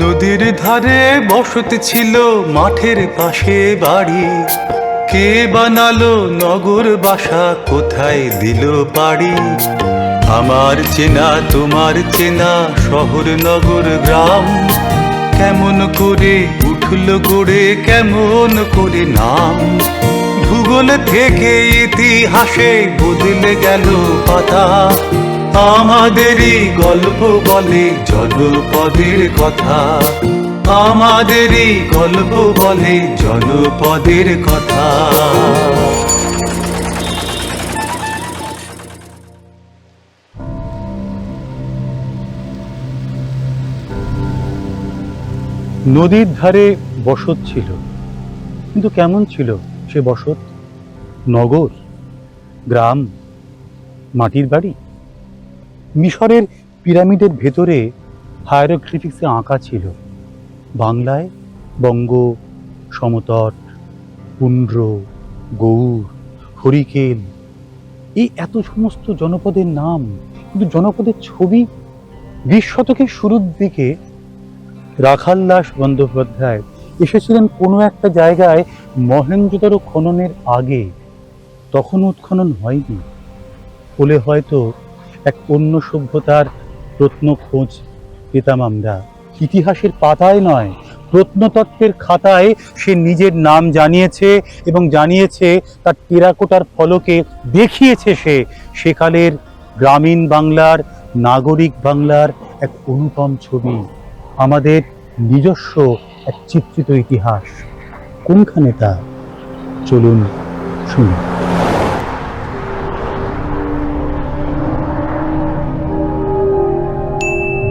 নদীর ধারে বসতি ছিল মাঠের পাশে বাড়ি। কে বানালো নগর বাসা, কোথায় দিল পাড়ি আমার চেনা, তোমার চেনা শহর, নগর, গ্রাম। কেমন করে উঠল গড়ে, কেমন করে নাম। ভূগোল থেকে ইতিহাসে বদলে গেল পাতা। আমাদেরই গল্প বলে জনপদের কথা। আমাদেরই গল্প বলে জনপদের কথা। নদীর ধারে বসত ছিল। কিন্তু কেমন ছিল সে বসত? নগর? গ্রাম? মাটির বাড়ি? মিশরের পিরামিডের ভেতরে হায়ারোগ্লিফিক্সে আঁকা ছিল। বাংলায় বঙ্গ, সমতট, পুন্ড্র গৌর হরিকেল। এই এত সমস্ত জনপদের নাম, কিন্তু জনপদের ছবি বিশ শতকের শুরুর দিকে রাখাল দাস বন্দ্যোপাধ্যায় এসেছিলেন কোনো একটা জায়গায় মহেন্দ্রতর খননের আগে। তখন উৎখনন হয়নি। বলে হয়তো এক অন্য সভ্যতার প্রত্ন খোঁজ পেতাম আমরা। ইতিহাসের পাতায় নয়, প্রত্নতত্ত্বের খাতায় সে নিজের নাম জানিয়েছে এবং জানিয়েছে তার টেরাকোটার ফলকে দেখিয়েছে সে। সেকালের গ্রামীণ বাংলার, নাগরিক বাংলার এক অনুপম ছবি, আমাদের নিজস্ব এক চিত্রিত ইতিহাস। কোনখানে তা? চলুন শুনুন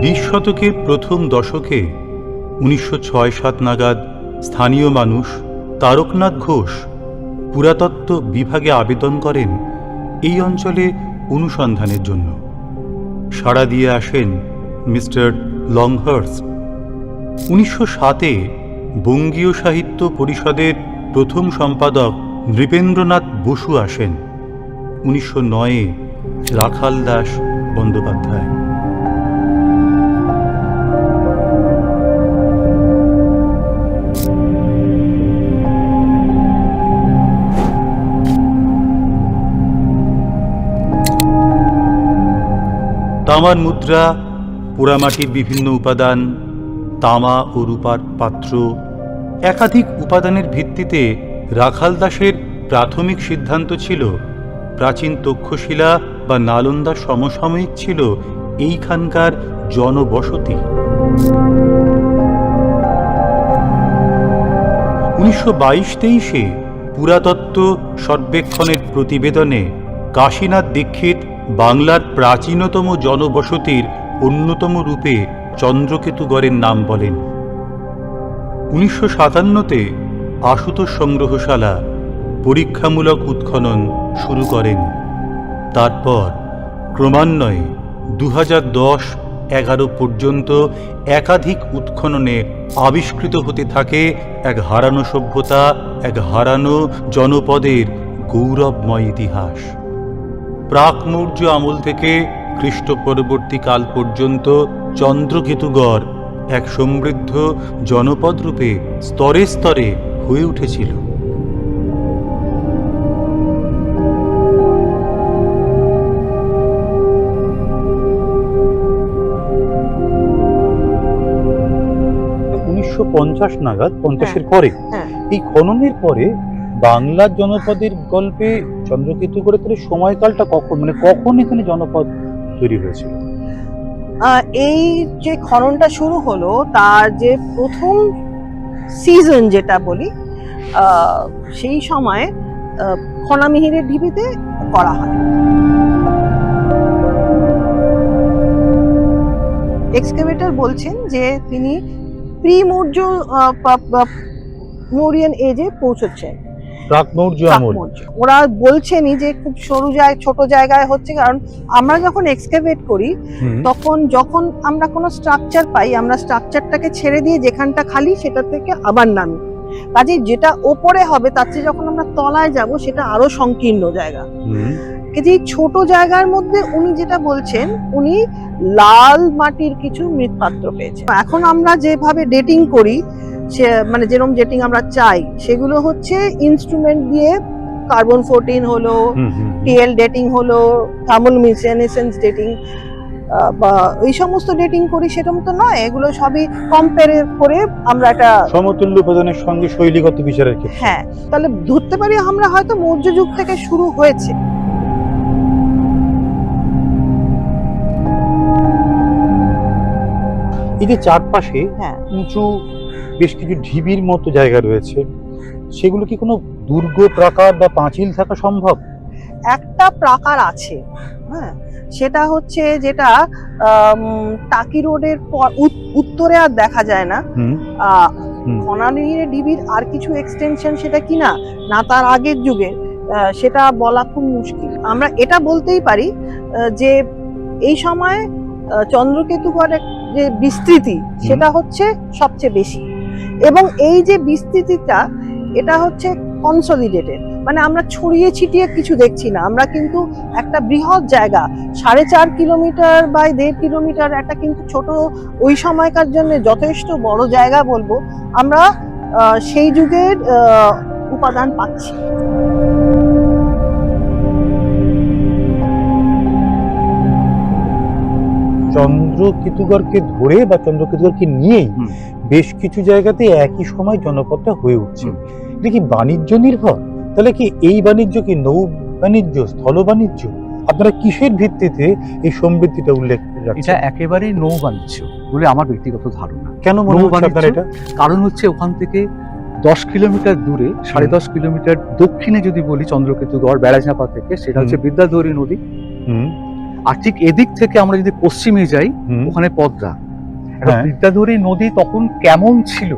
বিশ শতকের প্রথম দশকে উনিশশো ছয় সাত নাগাদ স্থানীয় মানুষ তারকনাথ ঘোষ পুরাতত্ত্ব বিভাগে আবেদন করেন এই অঞ্চলে অনুসন্ধানের জন্য। সাড়া দিয়ে আসেন মিস্টার লংহার্স উনিশশো সাতে বঙ্গীয় সাহিত্য পরিষদের প্রথম সম্পাদক নৃপেন্দ্রনাথ বসু আসেন। উনিশশো নয়ে রাখাল দাস বন্দ্যোপাধ্যায়। তামার মুদ্রা পোড়ামাটির বিভিন্ন উপাদান, তামা ও রূপার পাত্র, একাধিক উপাদানের ভিত্তিতে রাখাল দাসের প্রাথমিক সিদ্ধান্ত ছিল, প্রাচীন তক্ষশিলা বা নালন্দা সমসাময়িক ছিল এইখানকার জনবসতি। উনিশশো বাইশ তেইশে পুরাতত্ত্ব সর্বেক্ষণের প্রতিবেদনে কাশীনাথ দীক্ষিত বাংলার প্রাচীনতম জনবসতির অন্যতম রূপে চন্দ্রকেতুগড়ের নাম বলেন। উনিশশো সাতান্নতে আশুতোষ সংগ্রহশালা পরীক্ষামূলক উৎখনন শুরু করেন। তারপর ক্রমান্বয়ে দু হাজার দশ এগারো পর্যন্ত একাধিক উৎখননে আবিষ্কৃত হতে থাকে এক হারানো সভ্যতা, এক হারানো জনপদের গৌরবময় ইতিহাস। প্রাক মৌর্য আমল থেকে খ্রিস্ট পরবর্তী কাল পর্যন্ত চন্দ্রকেতুগড় এক সমৃদ্ধ জনপদ রূপে স্তরে স্তরে হয়ে উঠেছিল উনিশশো পঞ্চাশ নাগাদ পঞ্চাশের পরে হ্যাঁ। এই খননের পরে বাংলার জনপদের গল্পে চন্দ্রকেতু করে তাহলে সময়কালটা কখন? মানে কখন এখানে জনপদ তৈরি হয়েছিল? এই যে খননটা শুরু হলো, তার যে প্রথম সিজন যেটা বলি সেই সময় খনামিহিরের ঢিবিতে করা হয়। এক্সকেভেটর বলছেন যে তিনি প্রি মৌর্য মৌরিয়ান এজে পৌঁছচ্ছেন। ওরা বলছেনই যে খুব সরু জায়গায় ছোট জায়গায় হচ্ছে কারণ আমরা যখন এক্সকেভেট করি তখন যখন আমরা কোনো স্ট্রাকচার পাই আমরা স্ট্রাকচারটাকে ছেড়ে দিয়ে যেখানটা খালি সেটা থেকে আবার নামি। কাজে যেটা ওপরে হবে তার চেয়ে যখন আমরা তলায় যাব সেটা আরও সংকীর্ণ জায়গা। হুম, ছোট জায়গার মধ্যে উনি যেটা বলছেন উনি লাল মাটির কিছু মৃৎপাত্র পেয়েছে এখন আমরা যেভাবে ডেটিং করি সে মানে যেরকম ডেটিং আমরা চাই সেগুলো হচ্ছে ইনস্ট্রুমেন্ট দিয়ে কার্বন ফোরটিন হলো। টিএল ডেটিং হলো থার্মাল মিসেনেসেন্স ডেটিং বা এই সমস্ত ডেটিং করি সেরকম তো নয় এগুলো সবই কম্পেয়ার করে আমরা একটা সমতুল্য উপাদানের সঙ্গে শৈলীগত বিচারের ক্ষেত্রে। হ্যাঁ তাহলে ধরতে পারি আমরা হয়তো মৌর্য যুগ থেকে শুরু হয়েছে। এই যে চারপাশে হ্যাঁ। উঁচু বেশ কিছু ঢিবির মতো জায়গা রয়েছে। সেগুলো কি কোনো দুর্গ প্রাকার বা পাঁচিল থাকা সম্ভব? একটা প্রাকার আছে হ্যাঁ? সেটা হচ্ছে যেটা টাকি রোডের পর উত্তরে আর দেখা যায় না। হুম। ডিবির আর কিছু এক্সটেনশন সেটা কিনা না? তার আগের যুগে সেটা বলা খুব মুশকিল। আমরা এটা বলতেই পারি যে এই সময় আহ, চন্দ্রকেতুগড়ের যে বিস্তৃতি সেটা হচ্ছে সবচেয়ে বেশি। এবং এই যে বিস্তৃতিটা এটা হচ্ছে কনসলিডেটেড মানে আমরা ছড়িয়ে ছিটিয়ে কিছু দেখছি না। আমরা কিন্তু একটা বৃহৎ জায়গা সাড়ে চার কিলোমিটার বাই দেড় কিলোমিটার একটা কিন্তু ছোট ওই সময়কার জন্য যথেষ্ট বড় জায়গা বলব আমরা সেই যুগের উপাদান পাচ্ছি। চন্দ্রকেতুগড়কে ধরে বা চন্দ্রকেতুগড়কে নিয়েই বেশ কিছু জায়গাতে একই সময় জনপদটা হয়ে উঠছে। এটা কি বাণিজ্য নির্ভর? তাহলে কি এই বাণিজ্য কি নৌ বাণিজ্য স্থল বাণিজ্য? আপনারা কিসের ভিত্তিতে এই সমৃদ্ধিটা উল্লেখ এটা একেবারেই নৌ বাণিজ্য বলে আমার ব্যক্তিগত ধারণা। কেন নৌ বাণিজ্য? এটা? কারণ হচ্ছে ওখান থেকে দশ কিলোমিটার দূরে সাড়ে দশ কিলোমিটার দক্ষিণে যদি বলি চন্দ্রকেতুগড় বেড়াঝাপা থেকে সেটা হচ্ছে বিদ্যাধরী নদী। হুম। আর ঠিক এদিক থেকে আমরা যদি পশ্চিমে যাই ওখানে পদ্মা। হ্যাঁ। বিদ্যাধরী নদী তখন কেমন ছিল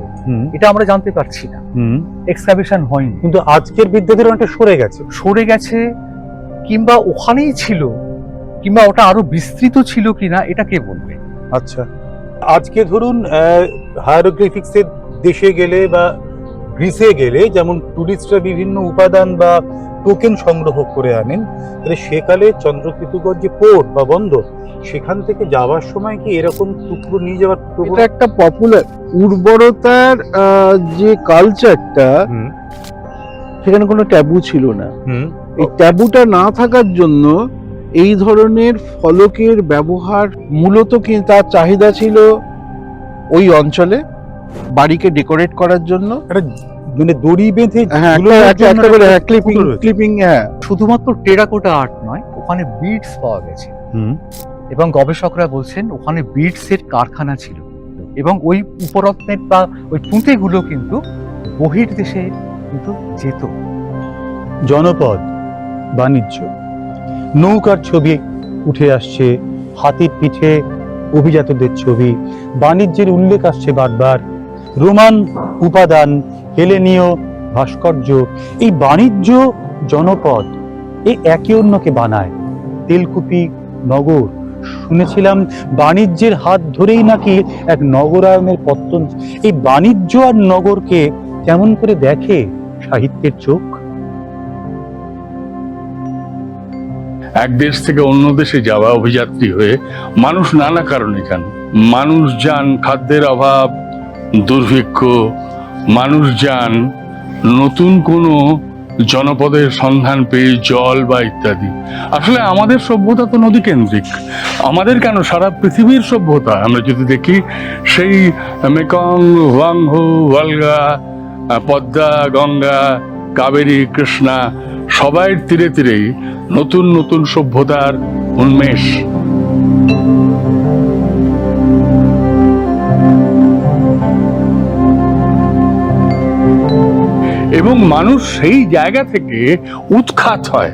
এটা আমরা জানতে পারছি না। এক্সকাভেশন হয়নি। কিন্তু আজকের বিদ্যাদের অনেকটা সরে গেছে। সরে গেছে কিংবা ওখানেই ছিল কিংবা ওটা আরও বিস্তৃত ছিল কিনা এটা কে বলবে? আচ্ছা। আজকে ধরুন হায়ারোগ্রাফিক্স এর দেশে গেলে বা গ্রিসে গেলে যেমন টুরিস্টরা বিভিন্ন উপাদান বা টোকেন সংগ্রহ করে আনেন তাহলে সেকালে চন্দ্রকেতুগড় যে পোর্ট বা বন্দর সেখান থেকে যাওয়ার সময় কি এরকম টুকরো নিয়ে যাওয়ার এটা একটা পপুলার উর্বরতার যে কালচারটা সেখানে কোনো ট্যাবু ছিল না। এই ট্যাবুটা না থাকার জন্য এই ধরনের ফলকের ব্যবহার মূলত কি তার চাহিদা ছিল ওই অঞ্চলে বাড়িকে ডেকোরেট করার জন্য? একটা মানে দড়ি বেঁধে হ্যাঁ একটা- করে ক্লিপিং ক্লিপিং হ্যাঁ। শুধুমাত্র টেরাকোটা আর্ট নয় ওখানে বিটস পাওয়া গেছে। এবং গবেষকরা বলছেন ওখানে বিটস এর কারখানা ছিল। এবং ওই উপরত্নের বা ওই পুঁতেগুলো কিন্তু বহির দেশে কিন্তু যেত। জনপদ বাণিজ্য। নৌকার ছবি উঠে আসছে হাতির পিঠে অভিজাতদের ছবি। বাণিজ্যের উল্লেখ আসছে বারবার। রোমান উপাদান হেলেনীয় ভাস্কর্য, এই বাণিজ্য জনপদ, এই একে অন্যকে বানায়। তেলকুপি নগর, শুনেছিলাম বাণিজ্যের হাত ধরেই নাকি এক নগরায়নের পত্তন। এই বাণিজ্য আর নগরকে কেমন করে দেখে সাহিত্যের চোখ? এক দেশ থেকে অন্য দেশে যাওয়া অভিযাত্রী হয়ে মানুষ নানা কারণে যান। মানুষ যান, খাদ্যের অভাব, দুর্ভিক্ষ মানুষ যান, নতুন কোনো জনপদের সন্ধান পেয়ে জল বা ইত্যাদি। আসলে আমাদের সভ্যতা তো নদী কেন্দ্রিক আমাদের কেন সারা পৃথিবীর সভ্যতা? আমরা যদি দেখি, সেই Mekong Hwang Ho Volga Padma, Ganga, Kaveri, Krishna, সবাই তীরে তীরেই নতুন নতুন সভ্যতার উন্মেষ। এবং মানুষ সেই জায়গা থেকে উৎখাত হয়।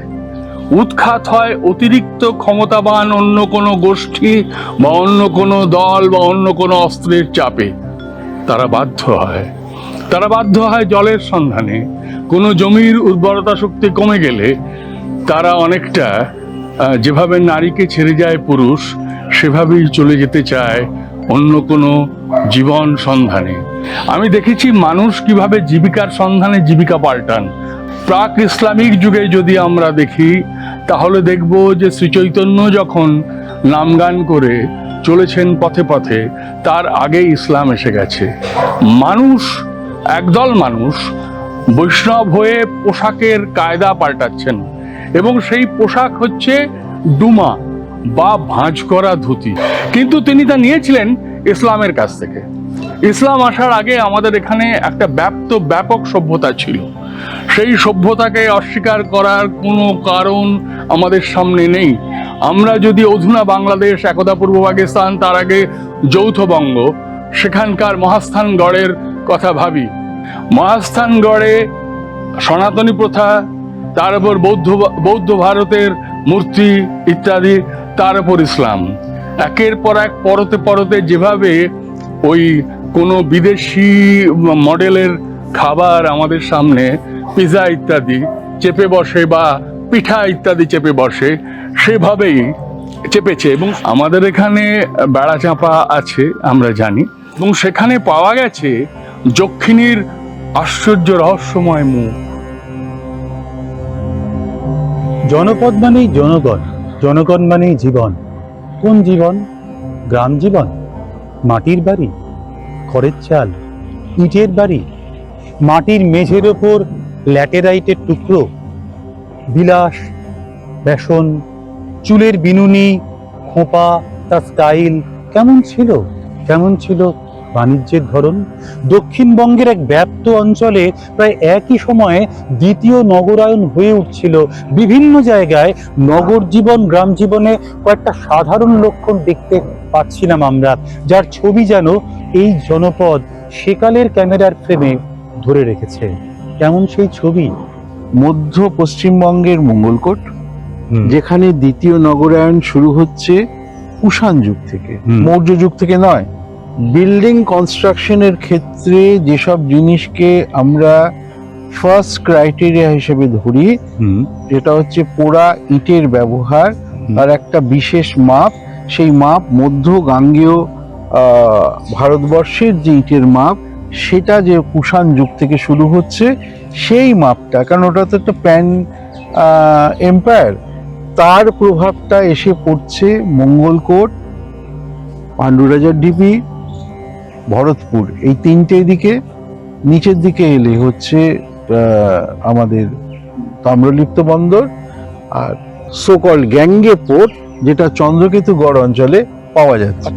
উৎখাত হয় অতিরিক্ত ক্ষমতাবান অন্য কোনো গোষ্ঠী বা অন্য কোনো দল বা অন্য কোনো অস্ত্রের চাপে। তারা বাধ্য হয়। তারা বাধ্য হয় জলের সন্ধানে। কোনো জমির উর্বরতা শক্তি কমে গেলে তারা অনেকটা যেভাবে নারীকে ছেড়ে যায় পুরুষ, সেভাবেই চলে যেতে চায় অন্য কোনো জীবন সন্ধানে। আমি দেখেছি মানুষ কীভাবে জীবিকার সন্ধানে জীবিকা পাল্টান। প্রাক ইসলামিক যুগে যদি আমরা দেখি, তাহলে দেখব যে শ্রীচৈতন্য যখন নামগান করে চলেছেন পথে পথে, তার আগে ইসলাম এসে গেছে। মানুষ, একদল মানুষ বৈষ্ণব হয়ে পোশাকের কায়দা পাল্টাচ্ছেন এবং সেই পোশাক হচ্ছে ডুমা বা ভাঁজ করা ধুতি। কিন্তু তিনি তা নিয়েছিলেন ইসলামের কাছ থেকে। ইসলাম আসার আগে আমাদের এখানে একটা ব্যাপ্ত, ব্যাপক সভ্যতা ছিল। সেই সভ্যতাকে অস্বীকার করার কোনো কারণ আমাদের সামনে নেই। আমরা যদি অধুনা বাংলাদেশ, একদা পূর্ব পাকিস্তান, তার আগে যৌথবঙ্গ সেখানকার মহাস্থানগড়ের কথা ভাবি। মহাস্থানগড়ে সনাতনী প্রথা, তার উপর বৌদ্ধ বৌদ্ধ ভারতের মূর্তি ইত্যাদি, তার উপর ইসলাম। একের পর এক পরতে পরতে যেভাবে ওই কোনো বিদেশি মডেলের খাবার আমাদের সামনে পিৎজা ইত্যাদি চেপে বসে বা পিঠা ইত্যাদি চেপে বসে, সেভাবেই চেপেছে এবং আমাদের এখানে বেড়া চাপা আছে, আমরা জানি। এবং সেখানে পাওয়া গেছে যক্ষিণীর আশ্চর্য রহস্যময় মুখ। জনপদ মানেই জনগণ জনগণ মানেই জীবন। কোন জীবন? গ্রাম জীবন? মাটির বাড়ি? খড়ের চাল, ইটের বাড়ি, মাটির মেঝের ওপর ল্যাটেরাইটের টুকরো, বিলাস, বেসন, চুলের বিনুনি, খোঁপা, তার স্টাইল কেমন ছিল? কেমন ছিল বাণিজ্যের ধরন? দক্ষিণবঙ্গের এক ব্যাপ্ত অঞ্চলে প্রায় একই সময়ে দ্বিতীয় নগরায়ন হয়ে উঠছিল বিভিন্ন জায়গায় নগর জীবন, গ্রাম জীবনে কয়েকটা সাধারণ লক্ষণ দেখতে পাচ্ছিলাম আমরা, যার ছবি যেন এই জনপদ সেকালের ক্যামেরার ফ্রেমে ধরে রেখেছে। কেমন সেই ছবি? মধ্য পশ্চিমবঙ্গের মঙ্গলকোট যেখানে দ্বিতীয় নগরায়ণ শুরু হচ্ছে কুষাণ যুগ থেকে। মৌর্য যুগ থেকে নয়। বিল্ডিং কনস্ট্রাকশনের ক্ষেত্রে যেসব জিনিসকে আমরা ফার্স্ট ক্রাইটেরিয়া হিসেবে ধরি যেটা হচ্ছে পোড়া ইটের ব্যবহার আর একটা বিশেষ মাপ সেই মাপ মধ্য গাঙ্গেয় ভারতবর্ষের যে ইটের মাপ, সেটা যে কুষাণ যুগ থেকে শুরু হচ্ছে, সেই মাপটা, কারণ ওটা তো একটা প্যান এম্পায়ার তার প্রভাবটা এসে পড়ছে মঙ্গলকোট পাণ্ডুরাজার ডিপি ভরতপুর, এই তিনটে দিকে, নিচের দিকে এলে হচ্ছে আমাদের তাম্রলিপ্ত বন্দর আর সোকল গ্যাঙ্গে পোর্ট, যেটা চন্দ্রকেতুগড় অঞ্চলে পাওয়া যাচ্ছে।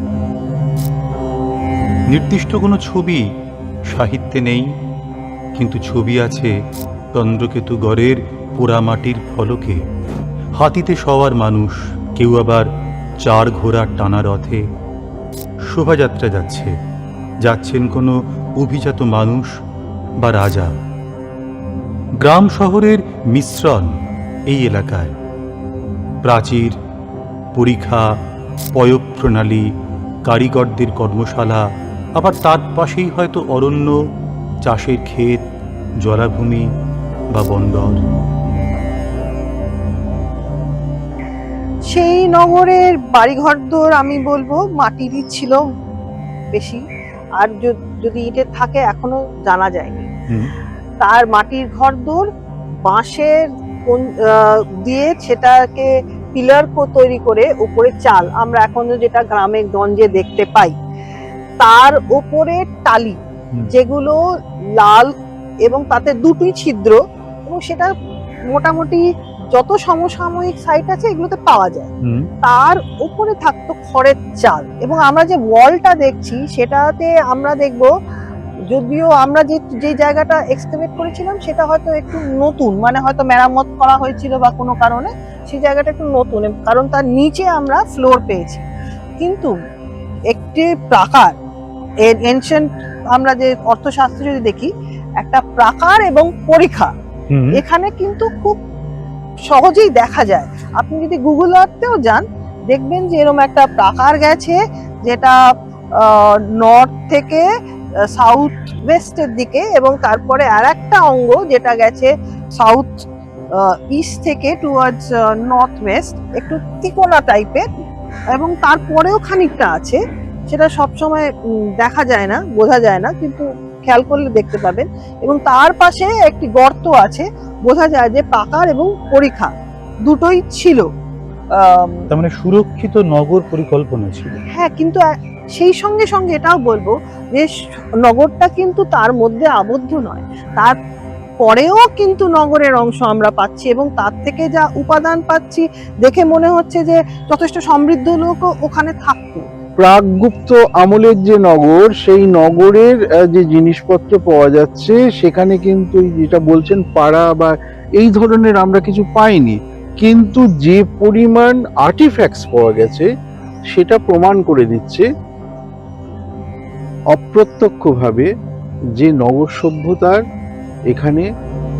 নির্দিষ্ট কোনো ছবি সাহিত্যে নেই, কিন্তু ছবি আছে চন্দ্রকেতু গড়ের পোড়ামাটির ফলকে। হাতিতে সওয়ার মানুষ, কেউ আবার চার ঘোড়ার টানা রথে। শোভাযাত্রা যাচ্ছে, যাচ্ছেন কোনো অভিজাত মানুষ বা রাজা। গ্রাম শহরের মিশ্রণ এই এলাকায়। প্রাচীর, পরীক্ষা পয়োগ প্রণালী কারিগরদের কর্মশালা আবার তার পাশেই হয়তো অরণ্য চাষের ক্ষেত জলাভূমি বা বন্দর। সেই নগরের বাড়িঘরদোর আমি বলব মাটিরই ছিল বেশি। আর যদি ইটের থাকে এখনও জানা যায়নি। তার মাটির ঘরদোর বাঁশের কোন- দিয়ে সেটাকে পিলার তৈরি করে উপরে চাল। আমরা এখন যেটা গ্রামে গঞ্জে দেখতে পাই। তার ওপরে টালি যেগুলো লাল এবং তাতে দুটোই ছিদ্র এবং সেটা মোটামুটি যত সমসাময়িক সাইট আছে এগুলোতে পাওয়া যায়। তার উপরে থাকতো খড়ের চাল এবং আমরা যে ওয়ালটা দেখছি সেটাতে আমরা দেখব যদিও আমরা যে যে জায়গাটা এক্সকাভেট করেছিলাম সেটা হয়তো একটু নতুন মানে হয়তো মেরামত করা হয়েছিল বা কোনো কারণে সেই জায়গাটা একটু নতুন কারণ তার নিচে আমরা ফ্লোর পেয়েছি। কিন্তু একটি প্রাকার এনশিয়েন্ট আমরা যে অর্থশাস্ত্র যদি দেখি একটা প্রাকার এবং পরীক্ষা। এখানে কিন্তু খুব সহজেই দেখা যায়। আপনি যদি গুগল আর্থেও যান দেখবেন যে এরকম একটা প্রাকার গেছে যেটা নর্থ থেকে সাউথ ওয়েস্টের দিকে এবং তারপরে আর একটা অঙ্গ যেটা গেছে সাউথ ইস্ট থেকে টুয়ার্ডস নর্থ ওয়েস্ট একটু তিকোনা টাইপের এবং তারপরেও খানিকটা আছে। সেটা সবসময় দেখা যায় না বোঝা যায় না কিন্তু খেয়াল করলে দেখতে পাবেন। এবং তার পাশে একটি গর্ত আছে বোঝা যায় যে পাকার এবং পরীক্ষা দুটোই ছিল। তার মানে সুরক্ষিত নগর পরিকল্পনা ছিল। হ্যাঁ কিন্তু সেই সঙ্গে সঙ্গে এটাও বলব যে নগরটা কিন্তু তার মধ্যে আবদ্ধ নয়। তার পরেও কিন্তু নগরের অংশ আমরা পাচ্ছি এবং তার থেকে যা উপাদান পাচ্ছি দেখে মনে হচ্ছে যে যথেষ্ট সমৃদ্ধ লোকও ওখানে থাকতো। প্রাকগুপ্ত আমলের যে নগর, সেই নগরের যে জিনিসপত্র পাওয়া যাচ্ছে, সেখানে কিন্তু যেটা বলছেন পাড়া বা এই ধরনের আমরা কিছু পাইনি। কিন্তু যে পরিমাণ আর্টিফ্যাক্টস পাওয়া গেছে, সেটা প্রমাণ করে দিচ্ছে অপ্রত্যক্ষভাবে যে নগর সভ্যতার এখানে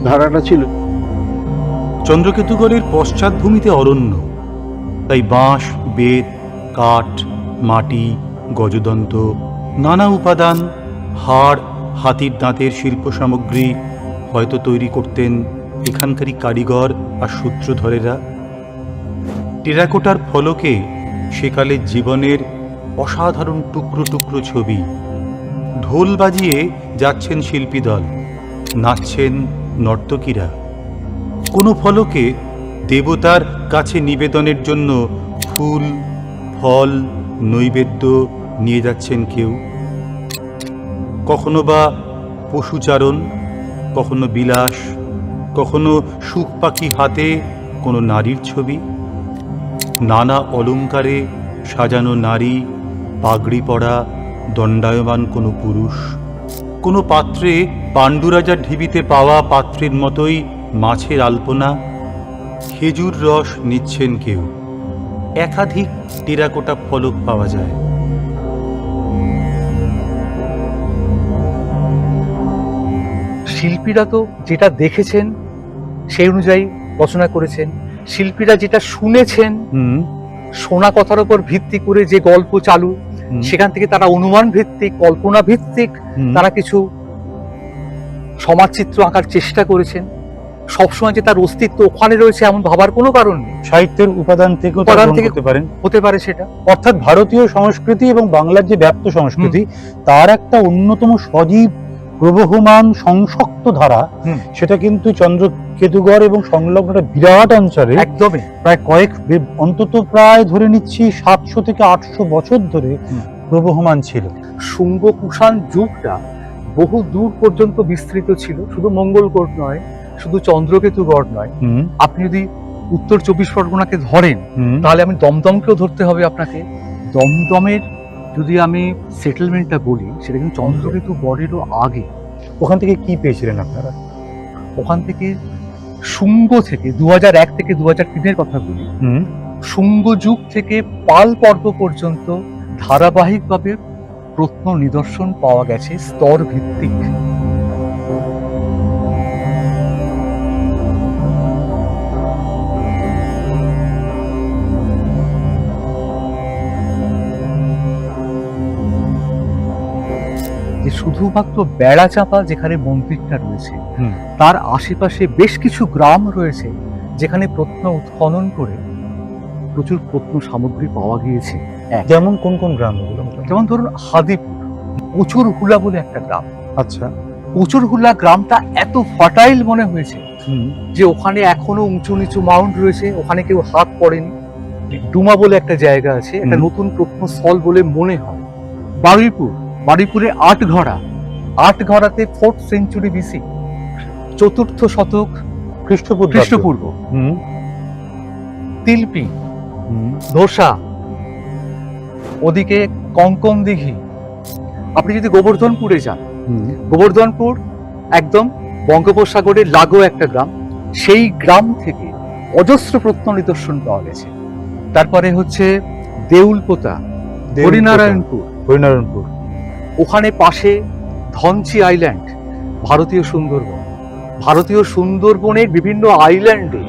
ধারাটা ছিল। চন্দ্রকেতুগড়ের পশ্চাৎভূমিতে অরণ্য, তাই বাঁশ, বেত, কাঠ মাটি, গজদন্ত, নানা উপাদান, হাড়, হাতির দাঁতের শিল্প সামগ্রী হয়তো তৈরি করতেন এখানকারই কারিগর আর সূত্রধরেরা। টেরাকোটার ফলকে সেকালের জীবনের অসাধারণ টুকরো টুকরো ছবি। ঢোল বাজিয়ে যাচ্ছেন শিল্পী দল, নাচছেন নর্তকীরা। কোনো ফলকে দেবতার কাছে নিবেদনের জন্য ফুল, ফল নৈবেদ্য নিয়ে যাচ্ছেন কেউ? কখনো বা পশুচারণ, কখনো বিলাস, কখনো সুখ পাখি হাতে কোনো নারীর ছবি? নানা অলংকারে সাজানো নারী, পাগড়ি পরা, দণ্ডায়মান কোনো পুরুষ? কোনো পাত্রে পাণ্ডুরাজার ঢিবিতে পাওয়া পাত্রের মতোই মাছের আলপনা? খেজুর রস নিচ্ছেন কেউ? একাধিক টেরাকোটা ফলক পাওয়া যায়। শিল্পীরা তো যেটা দেখেছেন সেই অনুযায়ী রচনা করেছেন। শিল্পীরা যেটা শুনেছেন শোনা কথার উপর ভিত্তি করে যে গল্প চালু সেখান থেকে তারা অনুমান ভিত্তিক কল্পনা ভিত্তিক তারা কিছু সমাজচিত্র আঁকার চেষ্টা করেছেন। সবসময় যে তার অস্তিত্ব ওখানে রয়েছে এমন ভাবার কোনো কারণ নেই। সাহিত্যের উপাদান থেকেও তা উপাদান থেকে- করতে পারেন হতে পারে সেটা। অর্থাৎ ভারতীয় সংস্কৃতি এবং বাংলার যে ব্যাপ্ত সংস্কৃতি তার একটা অন্যতম সজীব প্রবহমান সংসক্ত ধারা সেটা কিন্তু চন্দ্রকেতুগড় এবং সংলগ্ন একটা বিরাট অঞ্চলে একদমই। প্রায় কয়েক অন্তত প্রায় ধরে নিচ্ছি সাতশো থেকে আটশো বছর ধরে প্রবহমান ছিল। শুঙ্গ কুষাণ যুগটা বহু দূর পর্যন্ত বিস্তৃত ছিল। শুধু মঙ্গলকোট নয় শুধু চন্দ্রকেতু চন্দ্রকেতুগড় নয় আপনি যদি উত্তর চব্বিশ পরগনাকে ধরেন তাহলে আমি দমদমকেও ধরতে হবে আপনাকে। দমদমের যদি আমি সেটেলমেন্টটা বলি সেটা কিন্তু চন্দ্রকেতু গড়েরও আগে। ওখান থেকে কি পেয়েছিলেন আপনারা? ওখান থেকে শুঙ্গ থেকে দু এক থেকে দু হাজার তিনের কথা বলি শুঙ্গ যুগ থেকে পাল পর্ব পর্যন্ত ধারাবাহিকভাবে প্রত্ন নিদর্শন পাওয়া গেছে স্তর ভিত্তিক যে শুধুমাত্র বেড়া চাপা যেখানে মন্দিরটা রয়েছে তার আশেপাশে বেশ কিছু গ্রাম রয়েছে যেখানে প্রত্ন উৎখনন করে প্রচুর প্রত্ন সামগ্রী পাওয়া গিয়েছে। যেমন কোন কোন গ্রাম যেমন ধরুন হাদিপুর প্রচুর হুলা বলে একটা গ্রাম। আচ্ছা। প্রচুর হুলা গ্রামটা এত ফার্টাইল মনে হয়েছে যে ওখানে এখনও উঁচু নিচু মাউন্ট রয়েছে ওখানে কেউ হাত পড়েনি। ডুমা বলে একটা জায়গা আছে একটা। নতুন প্রত্নস্থল বলে মনে হয়। বারুইপুর বারুইপুরে আট আটঘরাতে ফোর্থ সেঞ্চুরি বিসি চতুর্থ শতক খ্রিস্টপূর্ব খ্রিস্টপূর্ব তিলপি ধোসা ওদিকে কঙ্কন দিঘি। আপনি যদি গোবর্ধনপুরে যান গোবর্ধনপুর একদম বঙ্গোপসাগরের লাগো একটা গ্রাম সেই গ্রাম থেকে অজস্র প্রত্ন নিদর্শন পাওয়া গেছে। তারপরে হচ্ছে দেউলপোতা। হরিনারায়ণপুর। হরিনারায়ণপুর। ওখানে পাশে ধনচি আইল্যান্ড, ভারতীয় সুন্দরবন। ভারতীয় সুন্দরবনের বিভিন্ন আইল্যান্ডে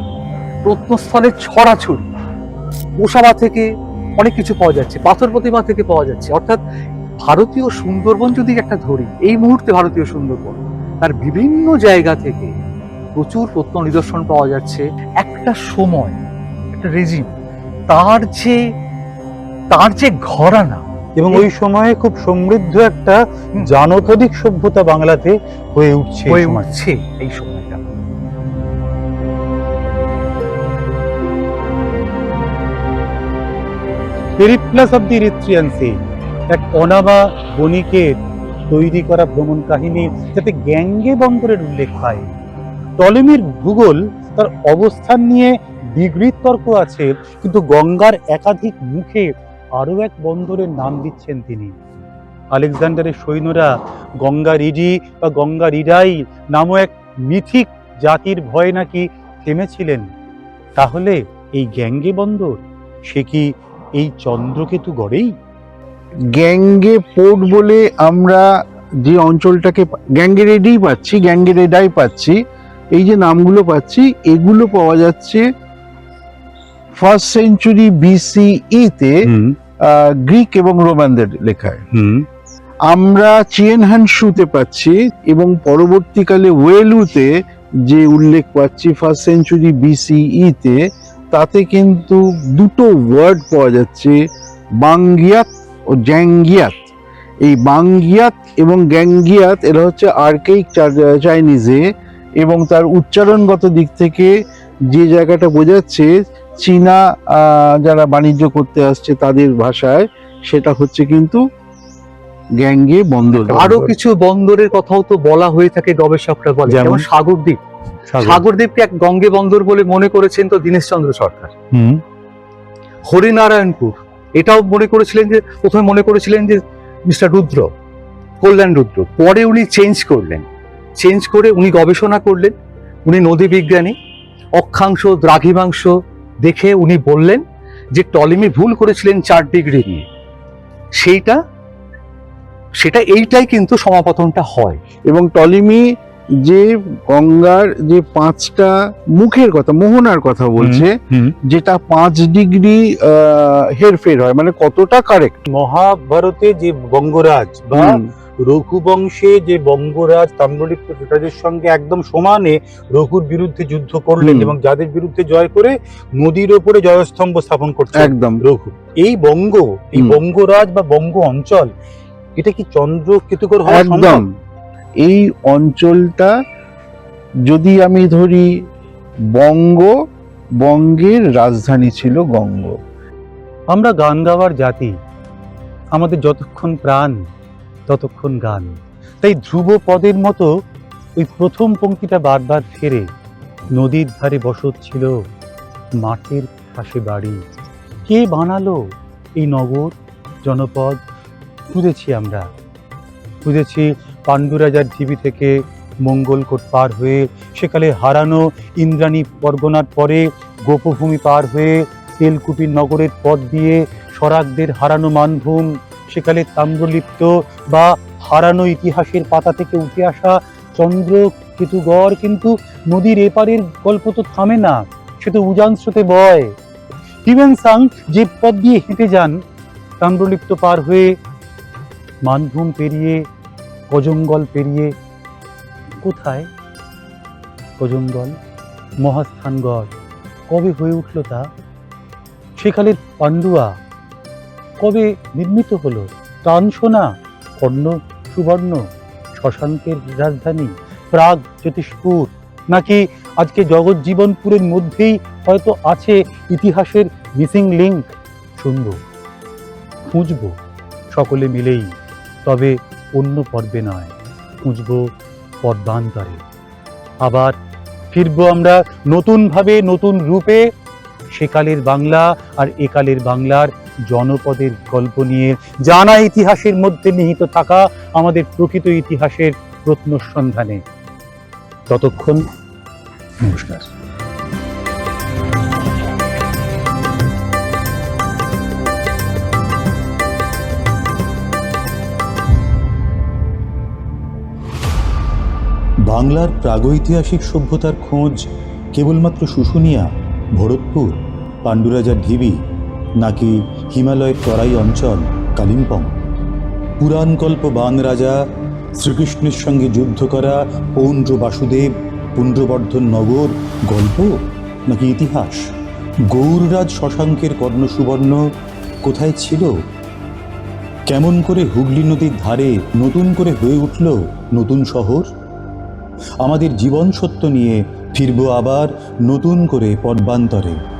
প্রত্নস্থলের ছড়াছড়ি। গোসাবা থেকে অনেক কিছু পাওয়া যাচ্ছে, পাথর প্রতিমা থেকে পাওয়া যাচ্ছে। অর্থাৎ ভারতীয় সুন্দরবন যদি একটা ধরি, এই মুহূর্তে ভারতীয় সুন্দরবন, তার বিভিন্ন জায়গা থেকে প্রচুর প্রত্ন নিদর্শন পাওয়া যাচ্ছে। একটা সময়, একটা রেজিম তার যে তার যে ঘরানা এবং ওই সময়ে খুব সমৃদ্ধ একটা জানতদিক সভ্যতা বাংলাতে হয়ে উঠছে হয়ে। উঠছে এই সময়টা। Periplus of the Erythraean Sea এক অনামা বণিকের তৈরি করা ভ্রমণ কাহিনী যাতে গ্যাঙ্গে বন্দরের উল্লেখ পায় টলেমির ভূগোল তার অবস্থান নিয়ে বিগৃত তর্ক আছে কিন্তু গঙ্গার একাধিক মুখে আরও এক বন্দরের নাম দিচ্ছেন তিনি। আলেকজান্ডারের সৈন্যরা গঙ্গা রিডি বা গঙ্গা রিডাই নামও এক মিথিক জাতির ভয়ে নাকি থেমেছিলেন। তাহলে এই গ্যাঙ্গে বন্দর, সে কি এই চন্দ্রকেতু গড়েই? গ্যাঙ্গে পোর্ট বলে আমরা যে অঞ্চলটাকে গ্যাঙ্গে রেডাই পাচ্ছি, গ্যাঙ্গে রেডাই পাচ্ছি, এই যে নামগুলো পাচ্ছি, এগুলো পাওয়া যাচ্ছে ফার্স্ট সেঞ্চুরি বিসিই তে আহ, গ্রিক এবং রোমানদের লেখায়। আমরা চিয়েনহান শুতে পাচ্ছি এবং পরবর্তীকালে ওয়েলুতে যে উল্লেখ পাচ্ছি ফার্স্ট সেঞ্চুরি বিসিই তে তাতে কিন্তু দুটো ওয়ার্ড পাওয়া যাচ্ছে বাঙ্গিয়াত ও জ্যাঙ্গিয়াত। এই বাঙ্গিয়াত এবং গ্যাঙ্গিয়াত এরা হচ্ছে আর্কেইক চাইনিজে এবং তার উচ্চারণগত দিক থেকে যে জায়গাটা বোঝাচ্ছে চীনা আহ, যারা বাণিজ্য করতে আসছে তাদের ভাষায় সেটা হচ্ছে কিন্তু গ্যাঙ্গে বন্দর। আরও কিছু বন্দরের কথাও তো বলা হয়ে থাকে গবেষকরা বলে। যেমন? সাগরদ্বীপ। সাগরদ্বীপকে এক গঙ্গে বন্দর বলে মনে করেছেন তো দীনেশচন্দ্র সরকার। হুম। হরিনারায়ণপুর। এটাও মনে করেছিলেন যে প্রথমে মনে করেছিলেন যে মিস্টার রুদ্র কল্যাণ রুদ্র। পরে উনি চেঞ্জ করলেন। চেঞ্জ করে উনি গবেষণা করলেন। উনি নদী বিজ্ঞানী অক্ষাংশ দ্রাঘিমাংশ দেখে উনি বললেন যে টলিমি ভুল করেছিলেন চার ডিগ্রি নিয়ে। সেইটা সেটা এইটাই কিন্তু সমাপতনটা হয়। এবং টলিমি যে গঙ্গার যে পাঁচটা মুখের কথা মোহনার কথা বলছে যেটা পাঁচ ডিগ্রি হেরফের হয় মানে কতটা কারেক্ট মহাভারতে যে বঙ্গরাজ বা রঘুবংশে যে বঙ্গরাজ তাম্রলিপ্ত যুবরাজের সঙ্গে একদম সমানে রঘুর বিরুদ্ধে যুদ্ধ করলেন এবং যাদের বিরুদ্ধে জয় করে নদীর ওপরে জয়স্তম্ভ স্থাপন করছে একদম। রঘু। এই বঙ্গ এই বঙ্গরাজ বা বঙ্গ অঞ্চল এটা কি চন্দ্র কেতুকর একদম। এই অঞ্চলটা যদি আমি ধরি বঙ্গ বঙ্গের রাজধানী ছিল গঙ্গ। আমরা গান গাওয়ার জাতি আমাদের যতক্ষণ প্রাণ ততক্ষণ গান। তাই ধ্রুব পদের মতো ওই প্রথম পংক্তিটা বারবার ফেরে নদীর ধারে বসত ছিল, মাঠের পাশে বাড়ি। কে বানালো এই নগর, জনপদ? খুঁজেছি আমরা। খুঁজেছি পাণ্ডুরাজার ঢিবি থেকে মঙ্গলকোট পার হয়ে, সেকালে হারানো ইন্দ্রাণী পরগনার পরে গোপভূমি পার হয়ে তেলকুপির নগরের পথ দিয়ে স্বরাগদের হারানো মানভূম সেকালে তাম্রলিপ্ত বা হারানো ইতিহাসের পাতা থেকে উঠে আসা চন্দ্র কেতুগড় কিন্তু নদীর এপারের গল্প তো থামে না, সে তো উজান স্রোতে বয়। সাং যে পথ দিয়ে হেঁটে যান, তাম্রলিপ্ত পার হয়ে মানভূম পেরিয়ে কজঙ্গল পেরিয়ে, কোথায়? কজঙ্গল মহাস্থানগড়। কবে হয়ে উঠল তা? সেকালের পান্ডুয়া কবে নির্মিত হলো? তানসোনা কর্ণ সুবর্ণ, শশাঙ্কের রাজধানী, প্রাগ জ্যোতিষপুর। নাকি আজকে জগজ্জীবনপুরের মধ্যেই হয়তো আছে ইতিহাসের মিসিং লিঙ্ক শুনব, খুঁজব, সকলে মিলেই। তবে অন্য পর্বে নয়, খুঁজব পর্বান্তরে। আবার ফিরবো আমরা নতুনভাবে নতুন রূপে সেকালের বাংলা আর একালের বাংলার জনপদের গল্প নিয়ে। জানা ইতিহাসের মধ্যে নিহিত থাকা আমাদের প্রকৃত ইতিহাসের প্রত্নসন্ধানে। ততক্ষণ, নমস্কার। বাংলার প্রাগৈতিহাসিক সভ্যতার খোঁজ কেবলমাত্র শুশুনিয়া, ভরতপুর পাণ্ডুরাজার ঢিবি নাকি হিমালয়ের তরাই অঞ্চল কালিম্পং? পুরাণকল্প বান রাজা, শ্রীকৃষ্ণের সঙ্গে যুদ্ধ করা পৌন্ড্র বাসুদেব পুণ্ড্রবর্ধন নগর গল্প নাকি ইতিহাস? গৌররাজ শশাঙ্কের কর্ণসুবর্ণ কোথায় ছিল? কেমন করে হুগলি নদীর ধারে নতুন করে হয়ে উঠল নতুন শহর? আমাদের জীবন সত্য নিয়ে ফিরব আবার নতুন করে পর্বান্তরে।